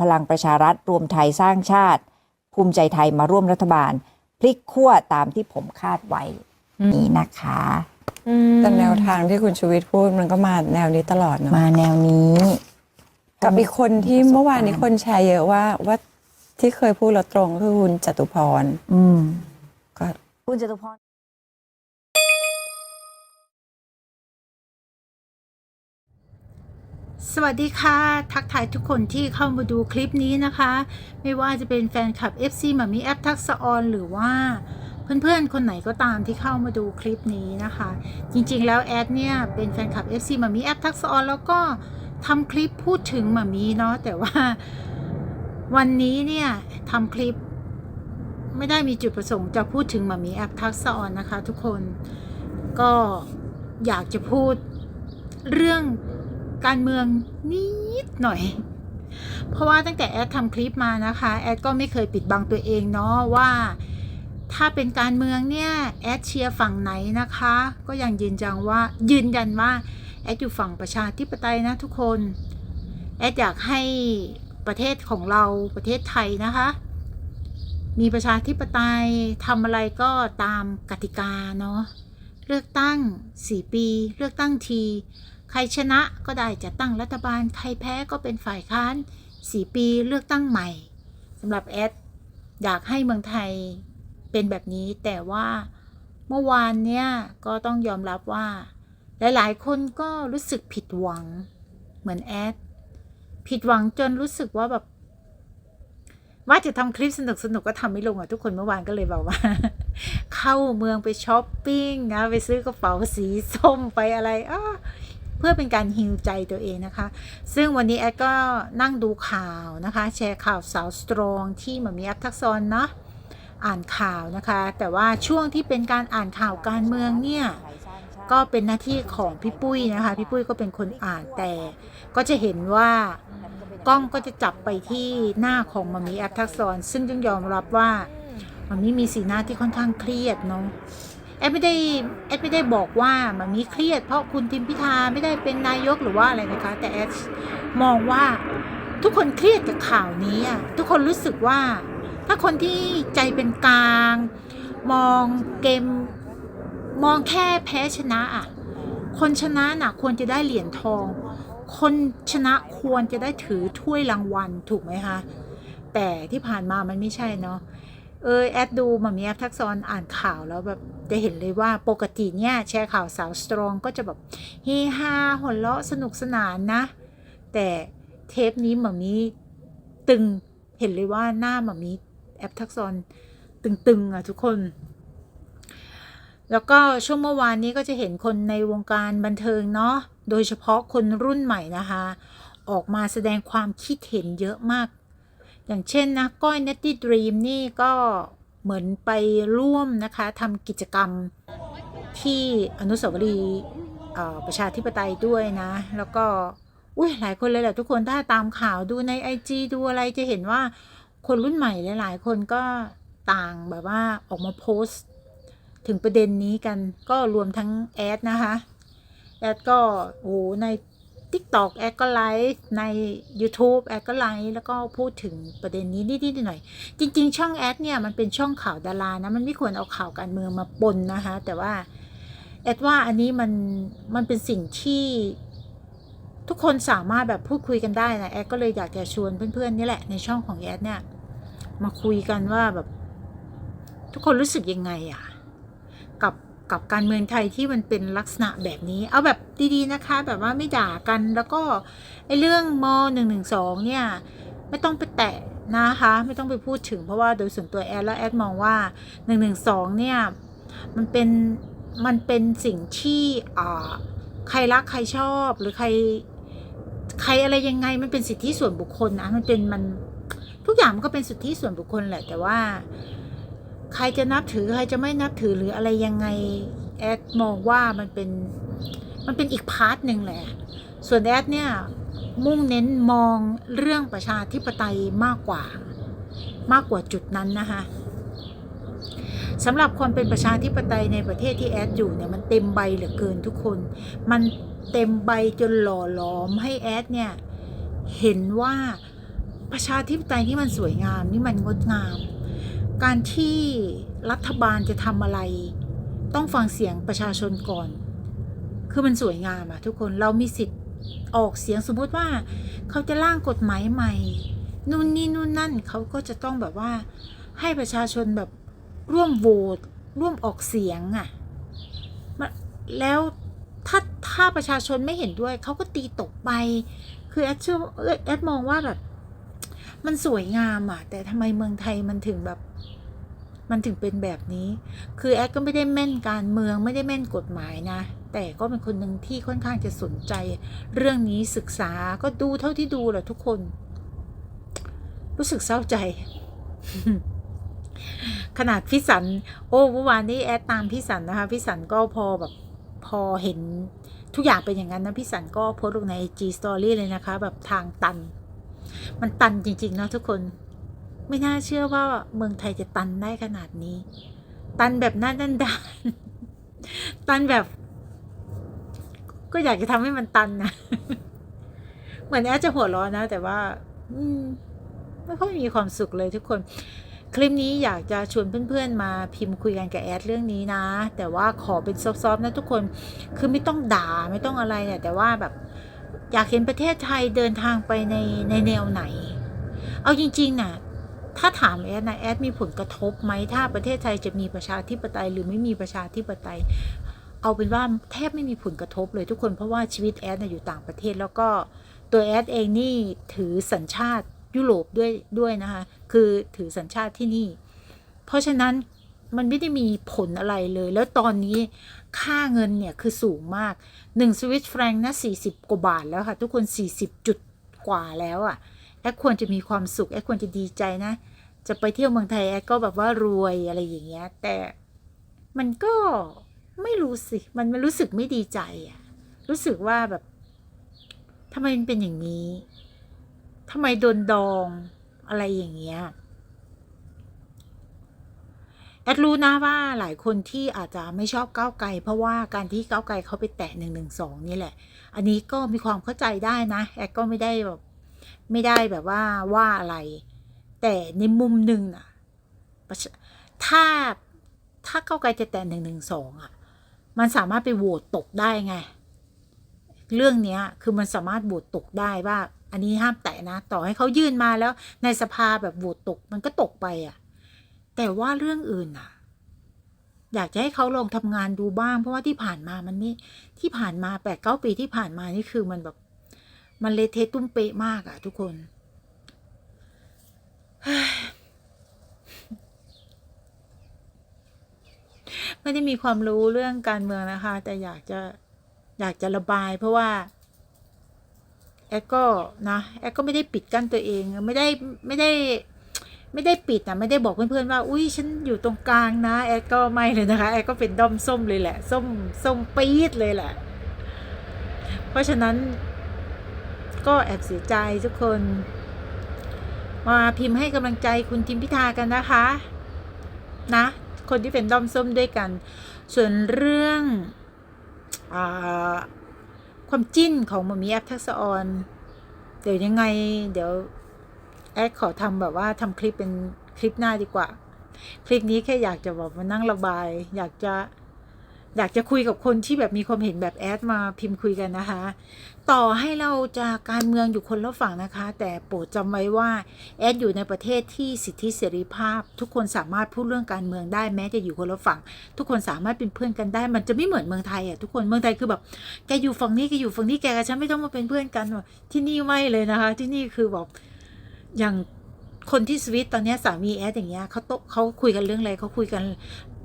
พลังประชารัฐรวมไทยสร้างชาติ ภูมิใจไทยมาร่วมรัฐบาล พลิกขั้วตามที่ผมคาดไว้นี่นะคะแต่แนวทางที่คุณชูวิทย์พูดมันก็มาแนวนี้ตลอดเนาะมาแนวนี้ กับอีกคนที่เมื่อวานนี้คนแชร์เยอะว่าว่าที่เคยพูดแล้วตรงคือคุณจตุพร อืมก็คุณจตุพร สวัสดีค่ะ ทักทายทุกคนที่เข้ามาดูคลิปนี้นะคะ ไม่ว่าจะเป็นแฟนคลับ FC หมามีแอปทักษะออนหรือว่าเพื่อนๆ คนไหนก็ตามที่เข้ามาดูคลิปนี้นะคะ จริงๆ แล้วแอดเนี่ย เป็นแฟนคลับ FC หมามีแอปทักษะออนแล้วก็ทำคลิปพูดถึงหมามีเนาะแต่ว่าวันนี้เนี่ยทำคลิป ไม่ได้มีจุดประสงค์จะพูดถึงหมามีแอปทักษะออนนะคะ ทุกคนก็อยากจะพูดเรื่อง การเมืองนิดหน่อย เพราะว่าตั้งแต่แอดทำคลิปมานะคะ แอดก็ไม่เคยปิดบังตัวเองเนาะว่า ถ้าเป็นการเมืองเนี่ยแอดเชียร์ฝั่งไหนนะคะ ก็ยังยืนยันว่ายืนยันว่าแอดอยู่ฝั่งประชาธิปไตยนะทุกคน แอดอยากให้ประเทศของเราประเทศไทยนะคะ มีประชาธิปไตยทำอะไรก็ตามกติกาเนาะเลือกตั้ง 4 ปี เลือกตั้งที ใครชนะก็ได้จะตั้งรัฐบาล ใครแพ้ก็เป็นฝ่ายค้าน 4 ปีเลือกตั้งใหม่สำหรับแอดอยากให้เมืองไทยเป็นแบบนี้ แต่ว่าเมื่อวานเนี่ยก็ต้องยอมรับว่า หลายๆ คนก็รู้สึกผิดหวังเหมือนแอดผิดหวังจนรู้สึกว่าแบบว่าจะทำคลิปสนุกสนุกก็ทำไม่ลงอะทุกคนเมื่อวานก็เลยบอกว่า เข้าเมืองไปช้อปปิ้งนะไปซื้อกระเป๋าสีส้มไปอะไรอ้า เพื่อเป็นการฮิวใจตัวเองนะคะ ซึ่งวันนี้แอดก็นั่งดูข่าวนะคะ แชร์ข่าวสาวสตรองที่มันมีแอปทักษรเนาะอ่านข่าวนะคะ แต่ว่าช่วงที่เป็นการอ่านข่าวการเมืองเนี่ยก็เป็นหน้าที่ของพี่ปุ้ยนะคะ พี่ปุ้ยก็เป็นคนอ่านแต่ ก็จะเห็นว่ากล้องก็จะจับไปที่หน้าของมามีแอปทักษรซึ่งต้องยอมรับว่ามามีมีสีหน้าที่ค่อนข้างเครียดเนาะ แอดไม่ได้แอดไม่ได้บอกว่ามามีเครียด เพราะคุณทิมพิธาไม่ได้เป็นนายกหรือว่าอะไรนะคะ แต่แอดมองว่าทุกคนเครียดกับข่าวนี้อะทุกคนรู้สึกว่า ถ้าคนที่ใจเป็นกลาง มองเกมมองแค่แพ้ชนะอะคนชนะน่ะควรจะได้เหรียญทอง คนชนะควรจะได้ถือถ้วยรางวัลถูกไหมคะแต่ที่ผ่านมามันไม่ใช่เนาะ เออแอดดูมามีแอปทักษรอ่านข่าวแล้วแบบจะเห็นเลยว่าปกติเนี่ยแชร์ข่าวสาวสตรองก็จะแบบเฮฮาหัวเราะสนุกสนานนะ แต่เทปนี้มามีตึงเห็นเลยว่าหน้ามามีแอปทักษรตึงๆอะทุกคน แล้วก็ช่วงเมื่อวานนี้ก็จะเห็นคนในวงการบันเทิงเนาะโดยเฉพาะคนรุ่นใหม่นะคะ ออกมาแสดงความคิดเห็นเยอะมาก อย่างเช่นนะก้อยนัตตี้ดรีมนี่ก็เหมือนไปร่วมนะคะทำกิจกรรมที่อนุสาวรีย์ประชาธิปไตยด้วยนะ แล้วก็อุ้ยหลายคนเลยแหละทุกคนถ้าตามข่าวดูในไอจดูอะไรจะเห็นว่าคนรุ่นใหม่หลาย ๆ คนก็ต่างแบบว่าออกมาโพสต์ถึงประเด็นนี้กันก็รวมทั้งแอดนะคะ แอดก็โอ้ใน TikTok แอดก็ไลฟ์ใน YouTube แอดก็ไลฟ์แล้วก็พูดถึงประเด็นนี้นิดๆหน่อยๆจริง ๆ ช่องแอดเนี่ยมันเป็นช่องข่าวดารานะ มันไม่ควรเอาข่าวการเมืองมาปนนะคะ แต่ว่าแอดว่าอันนี้มันมันเป็นสิ่งที่ทุกคนสามารถแบบพูดคุยกันได้นะแอดก็เลยอยากจะชวนเพื่อนๆนี่แหละในช่องของแอดเนี่ยมาคุยกันว่าแบบ ทุกคนรู้สึกยังไงอะกับ กับการเมืองไทยที่มันเป็นลักษณะแบบนี้ เอาแบบดีๆนะคะ แบบว่าไม่ด่ากันแล้วก็ไอ้เรื่องมหนึ่งหนึ่งสองเนี่ยไม่ต้องไปแตะนะคะ ไม่ต้องไปพูดถึงเพราะว่าโดยส่วนตัวแอดแล้วแอดมองว่าหนึ่งหนึ่งสองเนี่ยมันเป็นมันเป็นสิ่งที่อ่าใครรักใครชอบหรือใครใครอะไรยังไงมันเป็นสิทธิส่วนบุคคลนะมันเป็นมันทุกอย่างมันก็เป็นสิทธิส่วนบุคคลแหละแต่ว่า ใครจะนับถือใครจะไม่นับถือหรืออะไรยังไงแอดมองว่ามันเป็นมันเป็นอีกพาร์ทหนึ่งแหละ ส่วนแอดเนี่ยมุ่งเน้นมองเรื่องประชาธิปไตยมากกว่า มากกว่าจุดนั้นนะคะสำหรับความเป็นประชาธิปไตยในประเทศที่แอดอยู่เนี่ยมันเต็มใบเหลือเกินทุกคน มันเต็มใบจนหล่อหลอมให้แอดเนี่ยเห็นว่าประชาธิปไตยนี่มันสวยงามนี่มันงดงาม การที่รัฐบาลจะทำอะไร ต้องฟังเสียงประชาชนก่อน คือมันสวยงามอะทุกคนเรามีสิทธิ์ออกเสียงสมมุติว่า เขาจะร่างกฎหมายใหม่นู่นนี่นู่นนั่นเขาก็จะต้องแบบว่าให้ประชาชนแบบร่วมโหวตร่วมออกเสียงอะแล้วถ้าถ้าประชาชนไม่เห็นด้วย เขาก็ตีตกไป คือแอดเชื่อแอดมองว่าแบบ มันสวยงามอะแต่ทำไมเมืองไทยมันถึงแบบ มันถึงเป็นแบบนี้ คือแอดก็ไม่ได้แม่นการเมืองไม่ได้แม่นกฎหมายนะ แต่ก็เป็นคนหนึ่งที่ค่อนข้างจะสนใจ เรื่องนี้ศึกษาก็ดูเท่าที่ดูแหละทุกคน รู้สึกเศร้าใจ ขนาดพี่สัน โอ้เมื่อวานนี้แอดตามพี่สันนะคะพี่สันก็พอแบบพอเห็นทุกอย่างเป็นอย่างนั้นนะพี่สันก็โพสต์ลงใน G Story เลยนะคะ แบบทางตัน มันตันจริง ๆ เนาะทุกคน ไม่น่าเชื่อว่าเมืองไทยจะตันได้ขนาดนี้ ตันแบบน้าด้านดานตันแบบ ก็อยากจะทำให้มันตันนะเหมือนแอดจะหัวร้อนนะ แต่ว่า อืมไม่ค่อยมีความสุขเลยทุกคน คลิปนี้อยากจะชวนเพื่อนๆมาพิมพ์คุยกันกับแอดเรื่องนี้นะ แต่ว่าขอเป็นซอฟๆนะทุกคนคือไม่ต้องด่าไม่ต้องอะไรเนี่ยแต่ว่าแบบอยากเห็นประเทศไทยเดินทางไปในในแนวไหน เอาจริงๆน่ะ ถ้าถามแอดนะแอดมีผลกระทบไหมถ้าประเทศไทยจะมีประชาธิปไตย หรือไม่มีประชาธิปไตย เอาเป็นว่าแทบไม่มีผลกระทบเลยทุกคนเพราะว่าชีวิตแอดนะอยู่ต่างประเทศแล้วก็ตัวแอดเองนี่ถือสัญชาติยุโรปด้วยด้วยนะคะคือถือสัญชาติที่นี่ เพราะฉะนั้นมันไม่ได้มีผลอะไรเลย แล้วตอนนี้ค่าเงินเนี่ยคือสูงมาก 1 สวิตแฟรงค์นะ40 กว่าบาทแล้วค่ะ ทุกคน 40 จุดกว่าแล้วอะ่ะ แอดควรจะมีความสุขแอดควรจะดีใจนะ จะไปเที่ยวเมืองไทยแอดก็แบบว่ารวยอะไรอย่างเงี้ย แต่มันก็ไม่รู้สิ มันมันรู้สึกไม่ดีใจอะรู้สึกว่าแบบทำไมมันเป็นอย่างนี้ทำไมโดนดองอะไรอย่างเงี้ยแอดรู้นะว่าหลายคนที่อาจจะไม่ชอบก้าวไกล เพราะว่าการที่ก้าวไกลเขาไปแตะหนึ่งหนึ่งสองนี่แหละ อันนี้ก็มีความเข้าใจได้นะ แอดก็ไม่ได้แบบ ไม่ได้แบบว่าว่าอะไร แต่ในมุมหนึ่งอะประถ้าถ้าเก้าไกลจะแตะหนึ่งหนึ่งสองอะ มันสามารถไปโหวตตกได้ไง เรื่องเนี้ยคือมันสามารถโหวตตกได้ว่า อันนี้ห้ามแตะนะ ต่อให้เขายื่นมาแล้ว ในสภาแบบโหวตตกมันก็ตกไปอะ แต่ว่าเรื่องอื่นน่ะ อยากจะให้เขาลองทำงานดูบ้าง เพราะว่าที่ผ่านมามันไม่ที่ผ่านมาแปดเก้าปีที่ผ่านมานี่คือมันแบบ มันเละเทะตุ้มเปะมากอะทุกคน ไม่ได้มีความรู้เรื่องการเมืองนะคะ แต่อยากจะอยากจะระบาย เพราะว่า แอดก็นะแอดก็ไม่ได้ปิดกั้นตัวเอง ไม่ได้ไม่ได้ไม่ได้ปิดนะไม่ได้บอกเพื่อนๆว่า อุ้ยฉันอยู่ตรงกลางนะ แอดก็ไม่เลยนะคะ แอดก็เป็นด้อมส้มเลยแหละ ส้มส้มปี๊ดเลยแหละ เพราะฉะนั้น ก็แอบเสียใจทุกคน มาพิมพ์ให้กำลังใจคุณทิมพิธากันนะคะ นะ คนที่เป็นด้อมส้มด้วยกัน ส่วนเรื่องอความจิ้นของมมีแอปทักษออนเดี๋ยวยังไง เดี๋ยวแอดขอทำแบบว่าทำคลิปเป็นคลิปหน้าดีกว่า คลิปนี้แค่อยากจะแบบมานั่งระบาย อยากจะ อยากจะคุยกับคนที่แบบมีความเห็นแบบแอดมาพิมพ์คุยกันนะคะ ต่อให้เราจะการเมืองอยู่คนละฝั่งนะคะ แต่โปรดจำไว้ว่าแอดอยู่ในประเทศที่สิทธิเสรีภาพ ทุกคนสามารถพูดเรื่องการเมืองได้แม้จะอยู่คนละฝั่ง ทุกคนสามารถเป็นเพื่อนกันได้ มันจะไม่เหมือนเมืองไทยอะทุกคนเมืองไทยคือแบบแกอยู่ฝั่งนี้แกอยู่ฝั่งนี้แกกับฉันไม่ต้องมาเป็นเพื่อนกันที่นี่ไม่เลยนะคะ ที่นี่คือแบบอย่างคนที่สวิตตอนนี้สามีแอดอย่างเงี้ยเขาโตเขาคุยกันเรื่องอะไรเขาคุยกัน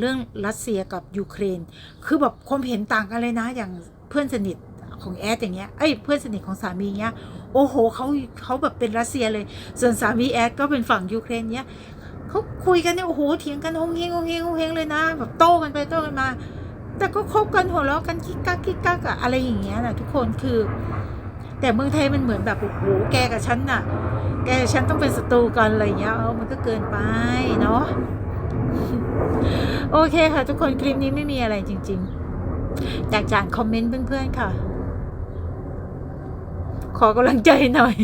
เรื่องรัสเซียกับยูเครน คือแบบความเห็นต่างกันเลยนะ อย่างเพื่อนสนิทของแอดอย่างเงี้ยเอ้ยเพื่อนสนิทของสามีเงี้ย โอ้โหเขาเขาแบบเป็นรัสเซียเลย ส่วนสามีแอดก็เป็นฝั่งยูเครนเนี้ยเขาคุยกันเนี่ยโอ้โหเถียงกันฮงเฮงฮงเฮงฮงเฮงเลยนะ แบบโต้กันไปโต้กันมา แต่ก็คบกันหัวเราะกันคิกกักคิกกักอะอะไรอย่างเงี้ยนะทุกคนคือ แต่เมืองไทยมันเหมือนแบบโอ้โหแกกับฉันน่ะ แกกับฉันต้องเป็นศัตรูกันอะไรเงี้ยเออมันก็เกินไปเนาะ โอเคค่ะ ทุกคนคลิปนี้ไม่มีอะไรจริงๆอยากจานคอมเมนต์เพื่อนๆค่ะ ขอกำลังใจหน่อย